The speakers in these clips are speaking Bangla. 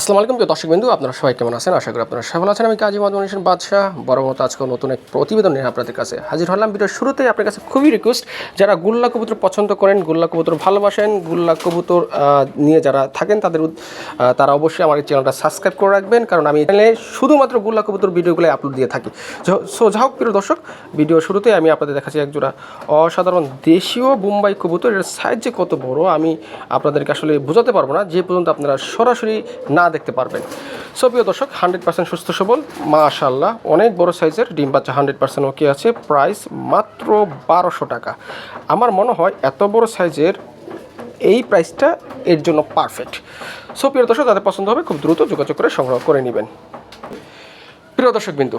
আসসালামু আলাইকুম প্রিয় দর্শক বিন্দু আপনারা সবাই কেমন আছেন? আশা করি আপনারা সবাই ভালো আছেন। আমি কাজী মহাজন বাদশাহ। বড় মতো আজকে নতুন এক প্রতিবেদন নিয়ে আপনাদের কাছে হাজির হলাম। ভিডিওর শুরুতেই আপনার কাছে খুবই রিকোয়েস্ট যারা গুল্লা কবুতর পছন্দ করেন, গুল্লা কবুতর ভালোবাসেন, গুল্লা কবুতর নিয়ে যারা থাকেন, তাদের তারা অবশ্যই আমার এই চ্যানেলটা সাবস্ক্রাইব করে রাখবেন। কারণ আমি চ্যানেলে শুধুমাত্র গুল্লা কবুতর ভিডিওগুলো আপলোড দিয়ে থাকি। সো যা হোক প্রিয় দর্শক ভিডিও শুরুতেই আমি আপনাদের দেখাচ্ছি একজোড়া অসাধারণ দেশীয় বোম্বাই কবুতর। এর সাইজ যে কত বড়, আমি আপনাদেরকে আসলে বোঝাতে পারব না। যে পর্যন্ত আপনারা সরাসরি না দেখতে পারবেন। সো প্রিয় দর্শক হান্ড্রেড পার্সেন্ট সুস্থ সবল মাশাল্লাহ অনেক বড় সাইজের ডিম বাচ্চা হান্ড্রেড পার্সেন্ট ওকে আছে প্রাইস মাত্র বারোশো টাকা। আমার মনে হয় এত বড় সাইজের এই প্রাইসটা এর জন্য পারফেক্ট সো প্রিয় দর্শক, যাদের পছন্দ হবে খুব দ্রুত যোগাযোগ করে সংগ্রহ করে নেবেন। প্রিয় দর্শক বিন্দু,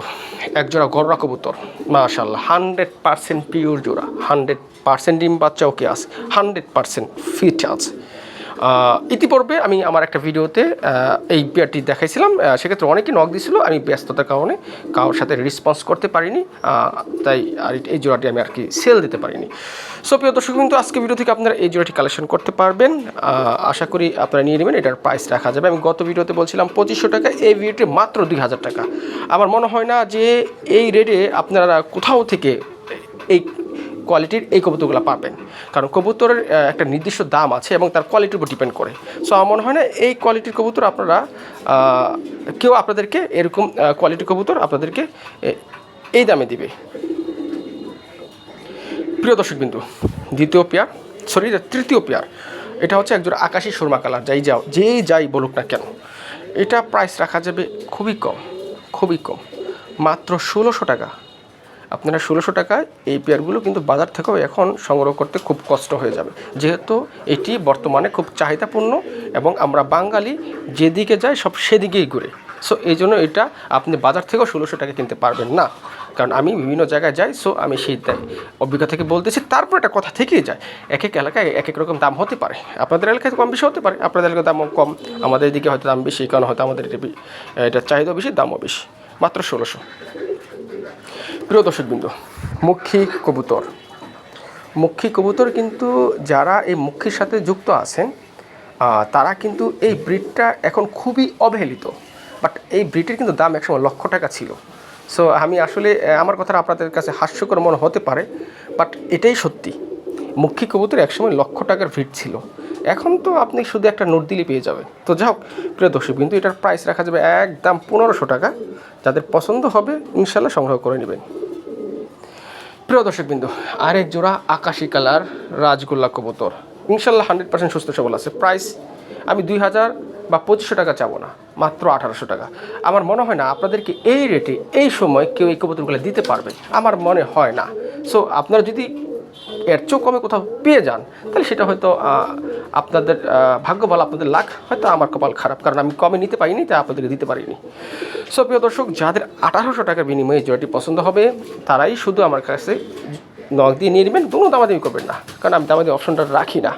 এক জোড়া গররা কবুতর মাশাল্লাহ হান্ড্রেড পার্সেন্ট পিওর জোড়া হান্ড্রেড পার্সেন্ট ডিম বাচ্চা ওকে আছে হান্ড্রেড পার্সেন্ট ফিট আছে। ইতিপূর্বে আমি আমার একটা ভিডিওতে এই বিয়ারটি দেখাইছিলাম সেক্ষেত্রে অনেকেই নক দিছিল আমি ব্যস্ততার কারণে কারোর সাথে রেসপন্স করতে পারিনি তাই আর এই জোড়াটি আমি আর কি সেল দিতে পারিনি। সো প্রিয় দর্শক কিন্তু আজকে ভিডিও থেকে আপনারা এই জোড়াটি কালেকশন করতে পারবেন আশা করি আপনারা নিয়ে নেবেন, এটার প্রাইস রাখা যাবে। আমি গত ভিডিওতে বলছিলাম পঁচিশশো টাকা, এই ভিডিওটি মাত্র দুই হাজার টাকা। আমার মনে হয় না যে এই রেটে আপনারা কোথাও থেকে এই কোয়ালিটির এই কবুতরগুলো পাবেন। কারণ কবুতরের একটা নির্দিষ্ট দাম আছে এবং তার কোয়ালিটির উপর ডিপেন্ড করে। সো আমার মনে হয় না এই কোয়ালিটির কবুতর আপনারা কেউ আপনাদেরকে এরকম কোয়ালিটির কবুতর আপনাদেরকে এই দামে দিবে। প্রিয় দর্শক বিন্দু দ্বিতীয় পেয়ার সরি তৃতীয় পেয়ার। এটা হচ্ছে একজন আকাশি সুরমা কালার, যাই যাও, যেই যাই বলুক না কেন। এটা প্রাইস রাখা যাবে খুবই কম খুবই কম। মাত্র ষোলোশো টাকা। আপনারা ষোলোশো টাকায় এই পেয়ারগুলো কিন্তু বাজার থেকেও এখন সংগ্রহ করতে খুব কষ্ট হয়ে যাবে। যেহেতু এটি বর্তমানে খুব চাহিদাপূর্ণ এবং আমরা বাঙালি যেদিকে যাই সব সেদিকেই ঘুরে। সো এই জন্য এটা আপনি বাজার থেকেও ষোলোশো টাকা কিনতে পারবেন না। কারণ আমি বিভিন্ন জায়গায় যাই সো আমি সেই অভিজ্ঞতা থেকে বলতেছি, তারপর একটা কথা থেকেই যায়। এক এক এলাকায় এক এক রকম দাম হতে পারে। আপনাদের এলাকায় কম বেশি হতে পারে, আপনাদের এলাকায় দাম কম। আমাদের এদিকে হয়তো দাম বেশি, কারণ হয়তো আমাদের এটা এটা চাহিদা বেশি, দামও বেশি। মাত্র ষোলোশো। প্রিয় দর্শকবৃন্দ, মুখী কবুতর। মুখী কবুতর কিন্তু যারা এই মুখীর সাথে যুক্ত আছেন তারা কিন্তু এই ব্রিডটা এখন খুবই অবহেলিত। বাট এই ব্রিডের কিন্তু দাম একসময় লক্ষ টাকা ছিল। সো আমি আসলে আমার কথাটা আপনাদের কাছে হাস্যকর মনে হতে পারে, বাট এটাই সত্যি। মুখী কবুতর একসময় লক্ষ টাকার ভিড় ছিল। এখন তো আপনি শুধু একটা নোট দিলে পেয়ে যাবেন। তো যাই হোক, প্রিয় দর্শক, কিন্তু এটার প্রাইস রাখা যাবে একদম পনেরোশো টাকা। যাদের পছন্দ হবে ইনশাল্লাহ সংগ্রহ করে নেবেন। প্রিয় দর্শক বিন্দু, আরেক জোড়া আকাশি কালার রাজগোল্লা কবুতর। ইনশাল্লাহ হান্ড্রেড পার্সেন্ট সুস্থ সবল আছে। প্রাইস আমি দুই হাজার বা পঁচিশশো টাকা চাবো না, মাত্র আঠারোশো টাকা। আমার মনে হয় না, আপনাদেরকে এই রেটে এই সময় কেউ এই কবুতরগুলো দিতে পারবে। আমার মনে হয় না। সো আপনারা যদি এর চেয়েও কমে কোথাও পেয়ে যান, তাহলে সেটা হয়তো আপনাদের ভাগ্য ভালো, আপনাদের লাখ, হয়তো আমার কপাল খারাপ, কারণ আমি কমে নিতে পারিনি, তাই আপনাদেরকে দিতে পারিনি। সো প্রিয় দর্শক, যাদের আঠারোশো টাকার বিনিময়ে জয়টি পছন্দ হবে, তারাই শুধু আমার কাছে নখ দিয়ে নিয়ে নেবেন, কোনো দামাদামি করবেন না, কারণ আমি দামাদি অপশনটা রাখি না।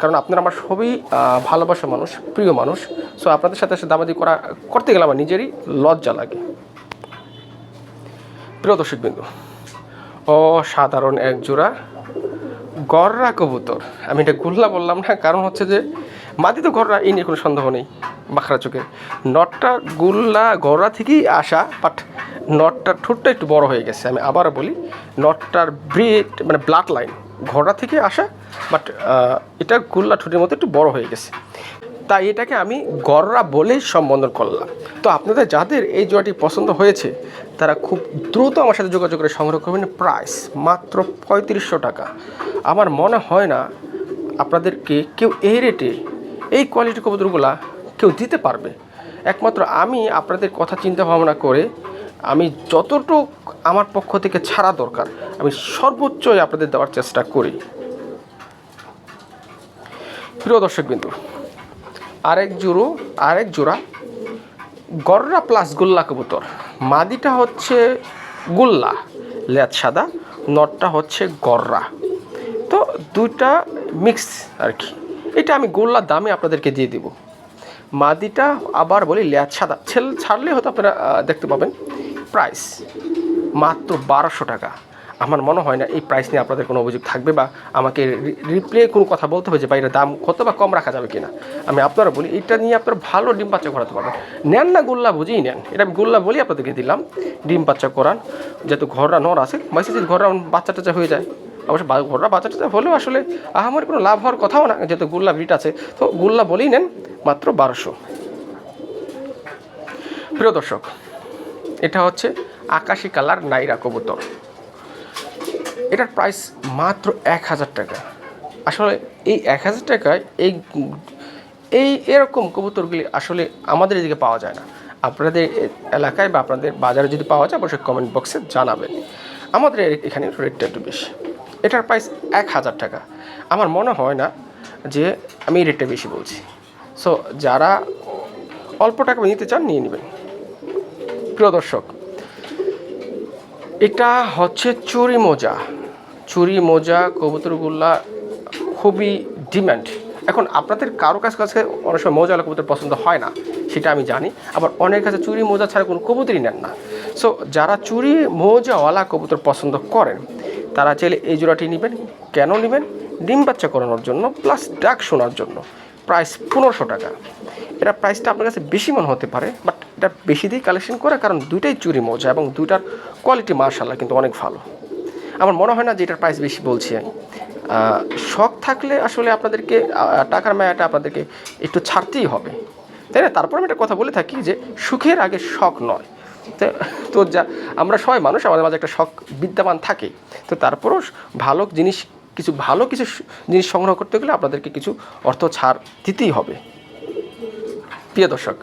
কারণ আপনারা আমার সবই ভালোবাসা মানুষ, প্রিয় মানুষ সো আপনাদের সাথে সাথে দামাদি করা, করতে গেলে আমার নিজেরই লজ্জা লাগে। প্রিয় দর্শক বিন্দু অসাধারণ এক জোড়া গররা কবুতর। আমি এটা গুল্লা বললাম না, কারণ হচ্ছে যে মাদি তো গররা, এই নিয়ে কোনো সন্দেহ নেই বাখরা চোখে। নটটা গুল্লা গররা থেকেই আসা বাট নটটার ঠোঁটটা একটু বড় হয়ে গেছে। আমি আবার বলি, নটটার ব্রিড মানে ব্লাড লাইন ঘোড়া থেকে আসা বাট এটা গুল্লা ঠোঁটের মতো একটু বড় হয়ে গেছে। তাই এটাকে আমি গররা বলেই সম্বোধন করলাম। তো আপনাদের যাদের এই জোড়াটি পছন্দ হয়েছে, তারা খুব দ্রুত আমার সাথে যোগাযোগ করে সংগ্রহ করবেন প্রাইস মাত্র পঁয়ত্রিশশো টাকা। আমার মনে হয় না আপনাদেরকে কেউ এই রেটে এই কোয়ালিটির কবুতরগুলা কেউ দিতে পারবে। একমাত্র আমি আপনাদের কথা চিন্তা ভাবনা করে আমি যতটুকু আমার পক্ষ থেকে ছাড়া দরকার, আমি সর্বোচ্চই আপনাদের দেওয়ার চেষ্টা করি। প্রিয় দর্শক বিন্দু আরেক জোড়ো, আরেক জোড়া গররা প্লাস গোল্লা কবুতর। মাদিটা হচ্ছে গোল্লা লেজ সাদা, নটটা হচ্ছে গররা। তো দুইটা মিক্স আর কি এটা আমি গোল্লার দামে আপনাদেরকে দিয়ে দিব। মাদিটা আবার বলি লেজ সাদা। ছেল ছাড়লে হয়তো আপনারা দেখতে পাবেন। প্রাইস মাত্র বারোশো টাকা। আমার মনে হয় না এই প্রাইস নিয়ে আপনাদের কোনো অভিযোগ থাকবে বা আমাকে রিপ্লে কোনো কথা বলতে হবে যে বা এটার দাম কত বা কম রাখা যাবে কিনা। আমি আপনারা বলি এটা নিয়ে আপনারা ভালো ডিম বাচ্চা করাতে পারবেন। নেন না গোল্লা, বুঝেই নেন। এটা আমি গোল্লা বলি আপনাদেরকে দিলাম। ডিম বাচ্চা করান। যেহেতু ঘররা নর আছে মাসে যদি ঘররা বাচ্চা টাচ্চা হয়ে যায়। অবশ্য ঘররা বাচ্চা টাচ্চা হলেও আসলে আমার কোনো লাভ হওয়ার কথাও না, যেহেতু গোল্লা ব্রিট আছে। তো গোল্লা বলেই নেন, মাত্র বারোশো। প্রিয় দর্শক, এটা হচ্ছে আকাশি কালার নাইরা কবুতর। এটার প্রাইস মাত্র এক হাজার টাকা। আসলে এই এক হাজার টাকায় এই এই এরকম কবুতরগুলি আসলে আমাদের এদিকে পাওয়া যায় না। আপনাদের এলাকায় বা আপনাদের বাজারে যদি পাওয়া যায়, অবশ্যই কমেন্ট বক্সে জানাবেন। আমাদের এখানে রেটটা একটু বেশি। এটার প্রাইস এক হাজার টাকা। আমার মনে হয় না যে আমি এই রেটটা বেশি বলছি। সো যারা অল্প টাকা নিতে চান, নিয়ে নেবেন। প্রিয় দর্শক, এটা হচ্ছে চুরি মোজা। চুরি, মোজা কবুতরগুলা খুবই ডিম্যান্ড এখন আপনাদের কারও কাছ কাছে অনেক সময় মোজাওয়ালা কবুতর পছন্দ হয় না, সেটা আমি জানি। আবার অনেক কাছে চুরি, মোজা ছাড়া কোনো কবুতরই নেন না। সো যারা চুরি, মোজাওয়ালা কবুতর পছন্দ করেন, তারা চাইলে এই জোড়াটি নেবেন। কেন নেবেন? ডিম বাচ্চা করানোর জন্য প্লাস ডাক শোনার জন্য। প্রাইস পনেরোশো টাকা। এটা প্রাইসটা আপনার কাছে বেশি মনে হতে পারে বাট এটা বেশি দিয়ে কালেকশন করে, কারণ দুইটাই চুরি, মোজা এবং দুইটার কোয়ালিটি মার্শাল্লাহ কিন্তু অনেক ভালো। আমার মনে হয় না যে এটার প্রাইস বেশি বলছি আমি। শখ থাকলে আসলে আপনাদেরকে টাকার মায়াটা আপনাদেরকে একটু ছাড়তেই হবে। তাই না? তারপর আমি একটা কথা বলে থাকি যে সুখের আগে শখ নয়। তো যা, আমরা সবাই মানুষ, আমাদের মাঝে একটা শখ বিদ্যমান থাকে। তো তারপরও ভালো জিনিস, কিছু ভালো কিছু জিনিস সংগ্রহ করতে গেলে আপনাদেরকে কিছু অর্থ ছাড় দিতেই হবে। প্রিয় দর্শক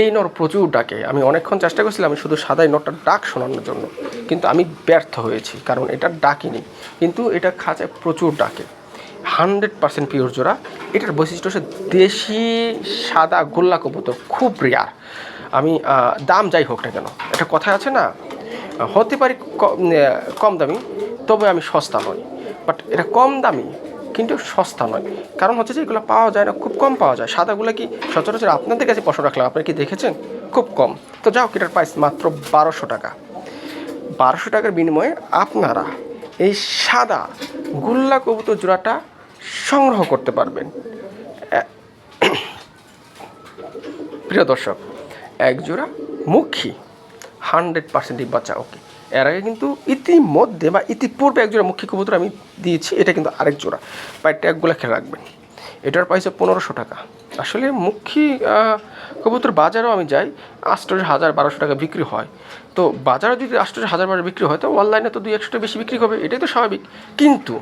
এই নর প্রচুর ডাকে। আমি অনেকক্ষণ চেষ্টা করছিলাম, আমি শুধু সাদাই নরটার ডাক শোনানোর জন্য। কিন্তু আমি ব্যর্থ হয়েছি, কারণ এটা ডাকিনি। কিন্তু এটা খাঁচায় প্রচুর ডাকে। হান্ড্রেড পার্সেন্ট পিওর জোড়া। এটার বৈশিষ্ট্য হচ্ছে দেশি সাদা গোল্লা কবুতর, খুব রেয়ার আমি দাম যাই হোক না কেন, একটা কথা আছে না, হতে পারি কম দামি, তবে আমি সস্তা নই। বাট এটা কম দামি কিন্তু সস্তা নয়। কারণ হচ্ছে যে এগুলো পাওয়া যায় না, খুব কম পাওয়া যায়। সাদাগুলো কি সচরাচর আপনাদের কাছে প্রশ্ন রাখলাম আপনারা কি দেখেছেন? খুব কম। তো যাও এটার প্রাইস মাত্র বারোশো টাকা। বারোশো টাকার বিনিময়ে আপনারা এই সাদা গুল্লা কবুতর জোড়াটা সংগ্রহ করতে পারবেন। প্রিয় দর্শক, এক জোড়া মুখী হান্ড্রেড পার্সেন্ট বাচ্চা ওকে এর আগে কিন্তু ইতিমধ্যে বা ইতিপূর্বে এক জোড়া মুখী কবুতর আমি দিয়েছি, এটা কিন্তু আরেক জোড়া। পায়ের ট্যাগগুলো খেয়াল রাখবেন। এটার প্রাইস পনেরোশো টাকা। আসলে মুখী কবুতর বাজারেও আমি যাই, আষ্টশো, হাজার, বারোশো টাকা বিক্রি হয়। তো বাজারে যদি আষ্টশো, হাজার বারো বিক্রি হয়, তো অনলাইনে তো দুই একশো টাকা বেশি বিক্রি হবে, এটাই তো স্বাভাবিক। কিন্তু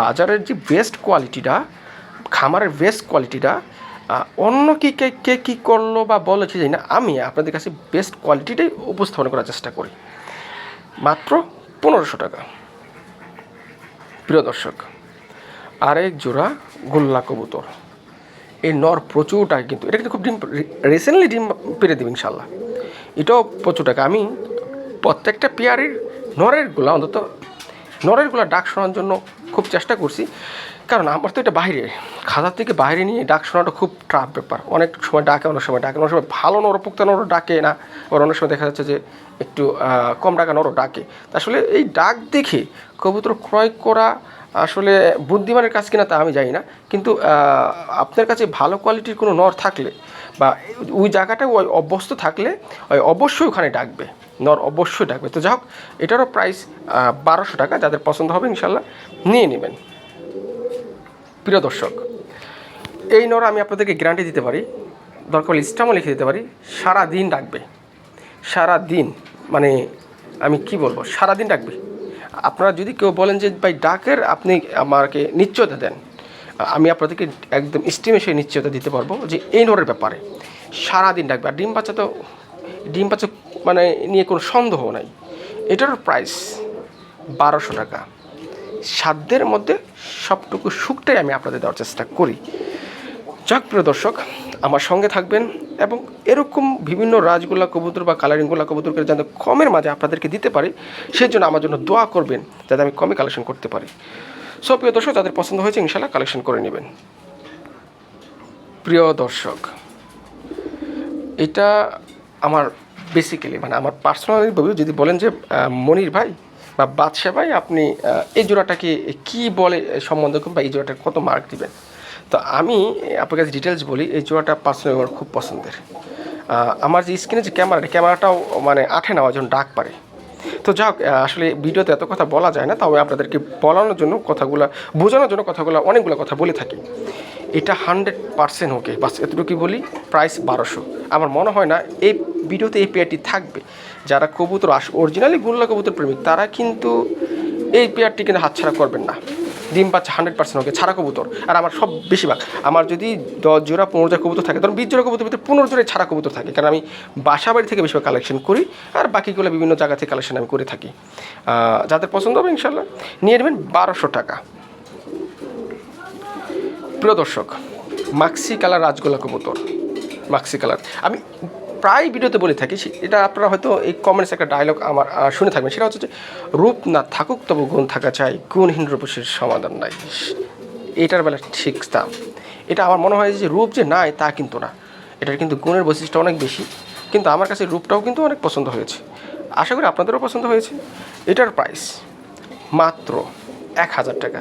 বাজারের যে বেস্ট কোয়ালিটিটা খামারের বেস্ট কোয়ালিটিটা অন্য কি, কে কে কী করল বা বলেছে জানি না, আমি আপনাদের কাছে বেস্ট কোয়ালিটিটাই উপস্থাপন করার চেষ্টা করি। মাত্র পনেরোশো টাকা। প্রিয় দর্শক, আরেক জোড়া গোল্লা কবুতর। এই নর প্রচুর টাকা কিন্তু, এটা কিন্তু খুব ডিম রিসেন্টলি ডিম পেরে দেবে ইনশাল্লাহ এটাও প্রচুর টাকা। আমি প্রত্যেকটা পেয়ারের নরের গোলা, অন্তত নরের গোলা ডাক শোনার জন্য খুব চেষ্টা করছি। কারণ আমার তো এটা বাইরে। খাতার থেকে বাইরে নিয়ে ডাক শোনাটা খুব ট্রাফ ব্যাপার। অনেক সময় ডাকে, অনেক সময় ডাকে, অনেক সময় ভালো নরপুক্ত নর ডাকে না। আবার অনেক সময় দেখা যাচ্ছে যে একটু কম ডাকা নরও ডাকে। আসলে এই ডাক দেখে কবুতর ক্রয় করা আসলে বুদ্ধিমানের কাজ কিনা তা আমি জানি না। কিন্তু আপনার কাছে ভালো কোয়ালিটির কোনো নর থাকলে বা ওই জায়গাটা ওই অভ্যস্ত থাকলে, ওই অবশ্যই ওখানে ডাকবে। নর অবশ্যই ডাকবে। তো যাই হোক, এটারও প্রাইস বারোশো টাকা। যাদের পছন্দ হবে ইনশাল্লাহ নিয়ে নেবেন। প্রিয় দর্শক, এই নর আমি আপনাদেরকে গ্যারান্টি দিতে পারি, দরকার লিস্টামও লিখে দিতে পারি সারা দিন ডাকবে সারা দিন মানে আমি কি বলব সারা দিন ডাকবে আপনারা যদি কেউ বলেন যে, ভাই, ডাকের আপনি আমাকে নিশ্চয়তা দেন। আমি আপনাদেরকে একদম স্টিমে সেই নিশ্চয়তা দিতে পারব যে, এই নোরের ব্যাপারে সারা দিন ডাকবে আর ডিম বাচ্চা তো, ডিম বাচ্চা মানে নিয়ে কোনো সন্দেহ নাই। এটার প্রাইস বারোশো টাকা। সাধ্যের মধ্যে সবটুকু সুখটাই আমি আপনাদের দেওয়ার চেষ্টা করি। যাক, প্রিয় দর্শক, আমার সঙ্গে থাকবেন এবং এরকম বিভিন্ন রাজগোল্লা কবুতর বা কালারিংগোল্লা কবুতরকে যাতে কমের মাঝে আপনাদেরকে দিতে পারি, সেই জন্য আমার জন্য দোয়া করবেন যাতে আমি কমে কালেকশন করতে পারি। সো, প্রিয় দর্শক, যাদের পছন্দ হয়েছে ইনশাল্লাহ কালেকশন করে নেবেন। প্রিয় দর্শক, এটা আমার বেসিক্যালি মানে আমার পার্সোনালি যদি বলেন যে মনির ভাই বা বাদশা ভাই আপনি এই জোড়াটাকে কি বলে সম্বন্ধ বা এই জোড়াটা কত মার্ক দিবেন? তো আমি আপনার কাছে ডিটেলস বলি, এই জোড়াটা পার্সোনালি আমার খুব পছন্দের। আমার যে স্ক্রিনে যে ক্যামেরাটা, ক্যামেরাটাও মানে আঠে নেওয়ার জন্য ডাক পারে। তো যাক আসলে ভিডিওতে এত কথা বলা যায় না, তবে আপনাদেরকে বলানোর জন্য কথাগুলো, বোঝানোর জন্য কথাগুলো অনেকগুলো কথা বলে থাকি। এটা হান্ড্রেড পার্সেন্ট ওকে, বাস এতটুকুই বলি প্রাইস বারোশো। আমার মনে হয় না, এই ভিডিওতে এই পেয়ারটি থাকবে। যারা কবুতর আস অরিজিনালি গুল্লা কবুতর প্রেমিক, তারা কিন্তু এই পেয়ারটি কিন্তু হাতছাড়া করবেন না। ডিম পাচ্ছে হান্ড্রেড পার্সেন্ট ওকে, ছাড়া কবুতর। আর আমার সব বেশিরভাগ, আমার যদি দশ জোড়া, পনেরো জোড়া কবুতর থাকে, ধরুন বিশ জোড়া কবুতর ভিতরে পনেরো জোড়ায় ছাড়া কবুতর থাকে, কারণ আমি বাসা বাড়ি থেকে বেশিরভাগ কালেকশন করি, আর বাকিগুলো বিভিন্ন জায়গা থেকে কালেকশন আমি করে থাকি। যাদের পছন্দ হবে ইনশাল্লাহ নিয়ে নেবেন বারোশো টাকা। প্রিয় দর্শক মাক্সি কালার রাজগোলা কবুতর মাক্সি কালার আমি প্রায় ভিডিওতে বলে থাকি এটা আপনারা হয়তো এই কমেন্টস একটা ডায়লগ আমার শুনে থাকবেন। সেটা হচ্ছে যে রূপ না থাকুক, তবু গুণ থাকা চাই, গুণহীন রূপসের সমাধান নাই। এটার বেলা ঠিক দাম এটা আমার মনে হয় যে রূপ যে নাই তা কিন্তু না। এটার কিন্তু গুণের বৈশিষ্ট্য অনেক বেশি। কিন্তু আমার কাছে রূপটাও কিন্তু অনেক পছন্দ হয়েছে। আশা করি আপনাদেরও পছন্দ হয়েছে। এটার প্রাইস মাত্র এক হাজার টাকা।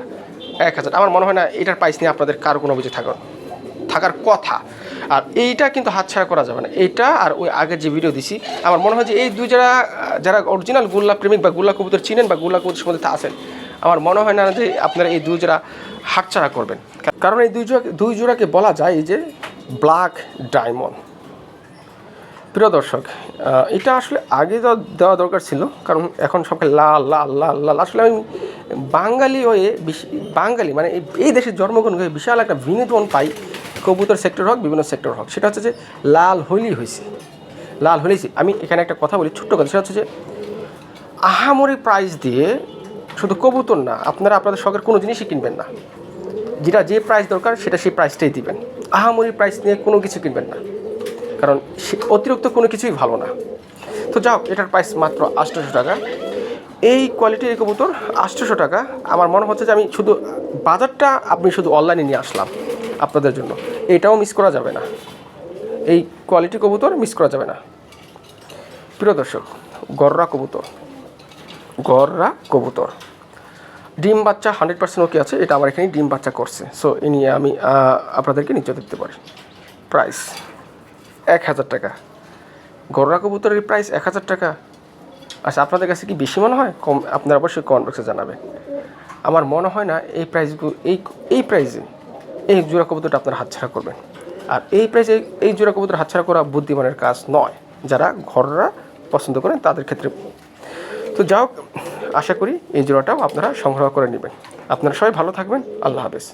এক হাজার। আমার মনে হয় না এটার প্রাইস নিয়ে আপনাদের কারও কোনো অভিযোগ থাকার থাকার কথা। আর এইটা কিন্তু হাতছাড়া করা যাবে না। এইটা আর ওই আগের যে ভিডিও দিছি, আমার মনে হয় যে এই দুই যারা যারা অরিজিনাল গুল্লা প্রেমিক বা গুল্লা কবুতর চিনেন বা গুল্লা কবুতর সম্বন্ধে আছেন, আমার মনে হয় না যে আপনারা এই দুই জোড়া হাতছাড়া করবেন। কারণ এই দুই জোড়া দুই জোড়াকে বলা যায় যে ব্ল্যাক ডায়মন্ড প্রিয় দর্শক এটা আসলে আগে দেওয়া- দরকার ছিল, কারণ এখন সবকে লাল লাল লাল লাল। আসলে আমি বাঙালি হয়ে বাঙালি মানে এই- দেশের জন্মগ্রহণ হয়ে বিশাল একটা বিনোদন পাই কবুতর সেক্টর হোক, বিভিন্ন সেক্টর হোক। সেটা হচ্ছে যে লাল হইলেই হয়েছে লাল হইলেই আমি এখানে একটা কথা বলি, ছোট্ট কথা। সেটা হচ্ছে যে আহামরি প্রাইস দিয়ে শুধু কবুতর না, আপনারা আপনাদের শখের কোনো জিনিসই কিনবেন না। যেটা যে প্রাইস দরকার, সেটা সেই প্রাইসটাই দিবেন। আহামরি প্রাইস নিয়ে কোনো কিছু কিনবেন না। কারণ অতিরিক্ত কোনো কিছুই ভালো না। তো যাও এটার প্রাইস মাত্র আটশোশো টাকা। এই কোয়ালিটির কবুতর আটশোশো টাকা। আমার মনে হচ্ছে যে আমি শুধু বাজারটা আপনি শুধু অনলাইনে নিয়ে আসলাম আপনাদের জন্য। এটাও মিস করা যাবে না। এই কোয়ালিটি কবুতর মিস করা যাবে না। প্রিয় দর্শক, গররা কবুতর। গররা কবুতর। ডিম বাচ্চা হান্ড্রেড পার্সেন্ট ওকে আছে। এটা আমার এখানে ডিম বাচ্চা করছে। সো এ নিয়ে আমি আপনাদেরকে নিচে দেখতে পারি। প্রাইস এক হাজার টাকা। গররা কবুতরের প্রাইস এক হাজার টাকা। আচ্ছা আপনাদের কাছে কি বেশি মনে হয়? কম আপনারা অবশ্যই কমেন্ট বক্সে জানাবেন। আমার মনে হয় না এই প্রাইসগুলো এই এই প্রাইসে এই জোড়া কবুতরটা আপনারা হাতছাড়া করবেন। আর এই প্রাইসে এই জোড়া কবুতর হাতছাড়া করা বুদ্ধিমানের কাজ নয়। যারা ঘররা পছন্দ করেন তাদের ক্ষেত্রে। তো যাও আশা করি এই জোড়াটাও আপনারা সংগ্রহ করে নেবেন। আপনারা সবাই ভালো থাকবেন। আল্লাহ হাফেজ।